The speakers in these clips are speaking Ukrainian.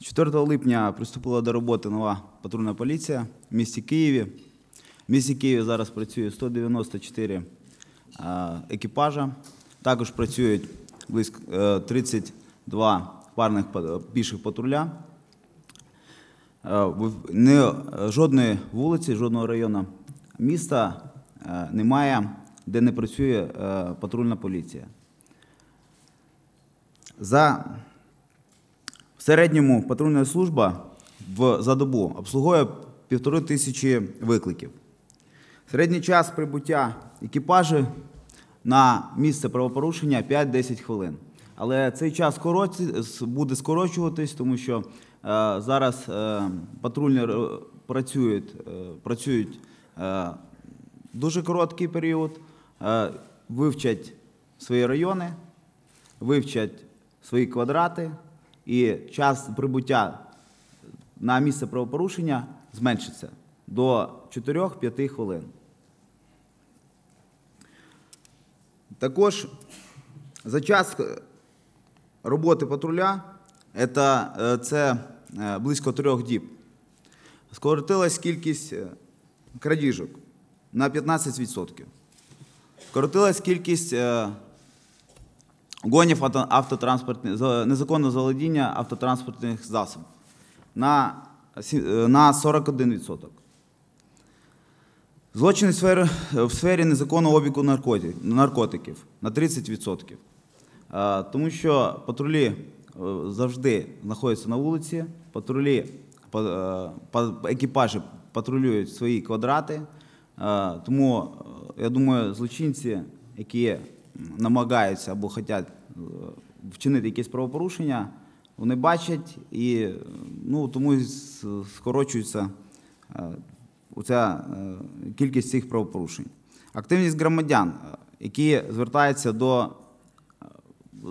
4 липня приступила до роботи нова патрульна поліція в місті Києві. В місті Києві зараз працює 194 е, екіпажа. Також працюють близько е, 32 парних па- піших патруля. Е, Не, жодної вулиці, жодного району міста е, немає, де не працює е, патрульна поліція. За в середньому патрульна служба в, за добу обслуговує півтори тисячі викликів. Середній час прибуття екіпажу на місце правопорушення 5-10 хвилин. Але цей час буде скорочуватись, тому що е, зараз е, патрульні працюють, е, працюють дуже короткий період, вивчать свої райони, вивчать свої квадрати, і час прибуття на місце правопорушення зменшиться до 4-5 хвилин. Також за час е, роботи патруля е, це е, близько трьох діб. Скоротилась кількість крадіжок на 15%. Скоротилась кількість гонів автотранспортних, за- незаконного заволодіння автотранспортних засобів на, е, на 41%. Злочини в сфері, в сфері незаконного обігу наркотиків, на 30%. Е, Тому що патрулі е, завжди знаходяться на вулиці, патрулі, па- па- екіпажі патрулюють свої квадрати. Тому, я думаю, злочинці, які намагаються або хочуть е, вчинити якесь правопорушення, вони бачать і ну, тому і скорочується е, оця е, кількість цих правопорушень. Активність громадян, які звертаються до,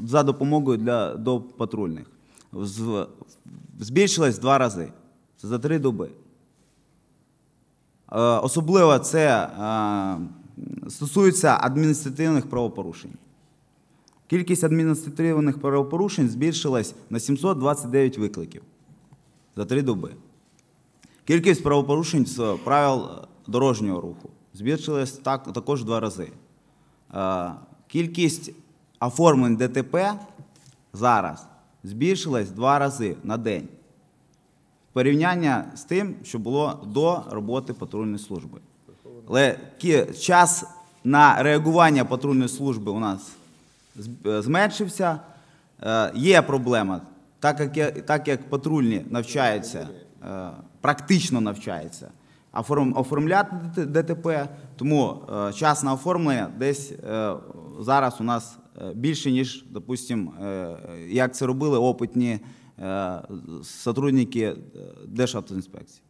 за допомогою для, до патрульних, збільшилась два рази. Це за три доби. Особливо це стосується адміністративних правопорушень. Кількість адміністративних правопорушень збільшилась на 729 викликів за три доби. Кількість правопорушень з правил дорожнього руху збільшилась так, також два рази. Е, Кількість оформлень ДТП зараз збільшилась два рази на день. Порівняння з тим, що було до роботи патрульної служби. Але час на реагування патрульної служби у нас е, зменшився. Е, Є проблема, так як, так як патрульні навчаються, е, практично навчаються оформляти ДТП, тому час на оформлення десь зараз у нас більше, ніж, допустимо, як це робили опитні сотрудники Державтоінспекції.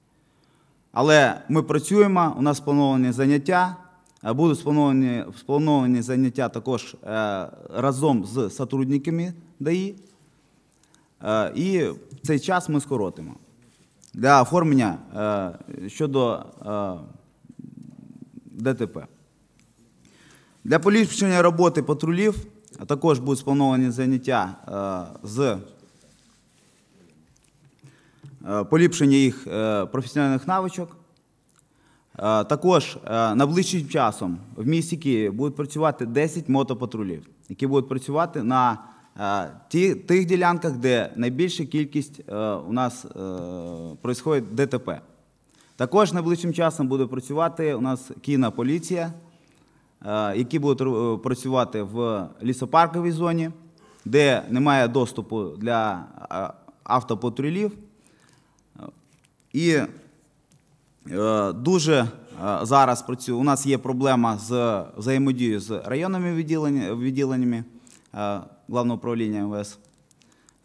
Але ми працюємо, у нас сплановані заняття, будуть сплановані, сплановані заняття також е, разом з сотрудниками ДАІ. Е, І цей час ми скоротимо. Для оформлення е, щодо е, ДТП. Для поліпшення роботи патрулів також будуть сплановані заняття е, з е, поліпшення їх е, професіональних навичок. Е, Також е, найближчим часом в місті Києві будуть працювати 10 мотопатрулів, які будуть працювати на е, тих ділянках, де найбільша кількість у нас відбувається ДТП. Також найближчим часом буде працювати у нас кінополіція, е, які будуть працювати в лісопарковій зоні, де немає доступу для автопатрулів. І Дуже зараз працює. У нас є проблема з взаємодією з районними відділеннями е, Главного управління МВС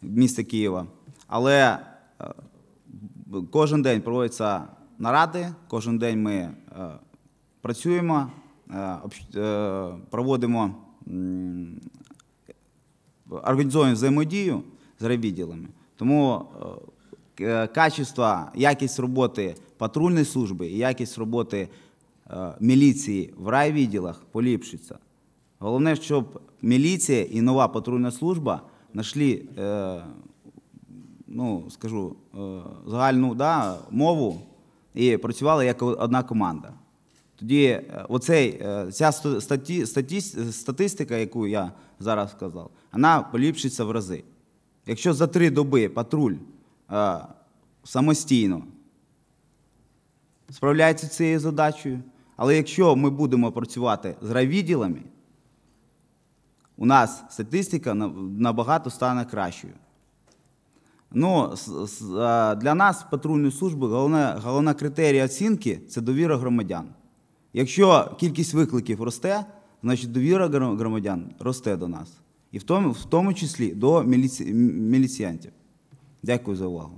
міста Києва. Але е, кожен день проводяться наради, кожен день ми е, працюємо, е, е, проводимо організовуємо взаємодію з райвідділами. Тому е, качество, якість роботи патрульної служби і якість роботи е, міліції в райвідділах поліпшиться. Головне, щоб міліція і нова патрульна служба знайшли е, ну, скажу, е, загальну да, мову і працювали як одна команда. Тоді оцей, ця статі, статі, статистика, яку я зараз сказав, вона поліпшиться в рази. Якщо за три доби патруль самостійно справляється цією задачею, але якщо ми будемо працювати з райвідділами, у нас статистика набагато стане кращою. Ну, а, для нас, патрульної служби, головне, головна критерія оцінки це довіра громадян. Якщо кількість викликів росте, значить довіра громадян росте до нас. І в тому, в тому числі до міліці, міліціянтів. D'accord,